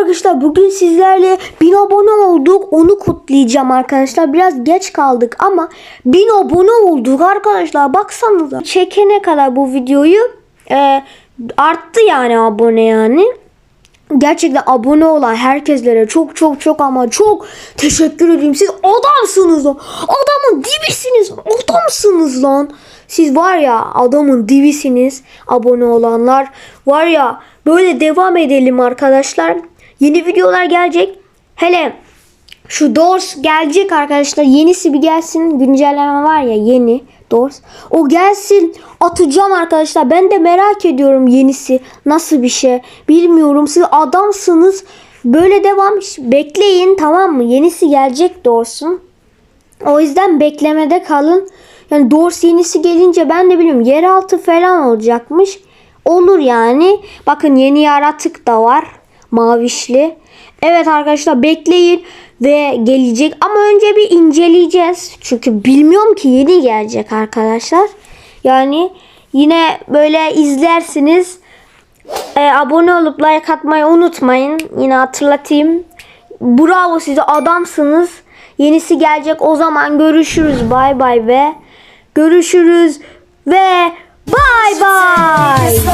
arkadaşlar bugün sizlerle 1000 abone olduk. Onu kutlayacağım arkadaşlar. Biraz geç kaldık ama 1000 abone olduk arkadaşlar. Baksanıza. Çekene kadar bu videoyu e, arttı yani abone yani. Gerçekten abone olan herkeslere çok çok çok ama çok teşekkür ederim. Siz adamsınız lan. Adamın dibisiniz. Adamsınız lan. Siz var ya adamın dibisiniz. Abone olanlar. Var ya böyle devam edelim arkadaşlar. Yeni videolar gelecek. Hele şu Doors gelecek arkadaşlar. Yenisi bir gelsin. Güncelleme var ya yeni Doors. O gelsin. Atacağım arkadaşlar. Ben de merak ediyorum yenisi. Nasıl bir şey. Bilmiyorum. Siz adamsınız. Böyle devam. Bekleyin tamam mı? Yenisi gelecek Doors'un. O yüzden beklemede kalın. Yani Doors yenisi gelince ben de bilmiyorum. Yeraltı falan olacakmış. Olur yani. Bakın yeni yaratık da var. Mavişli. Evet arkadaşlar bekleyin ve gelecek. Ama önce bir inceleyeceğiz. Çünkü bilmiyorum ki yeni gelecek arkadaşlar. Yani yine böyle izlersiniz. E, abone olup like atmayı unutmayın. Yine hatırlatayım. Bravo size adamsınız. Yenisi gelecek. O zaman görüşürüz. Bay bay ve görüşürüz ve bay bay.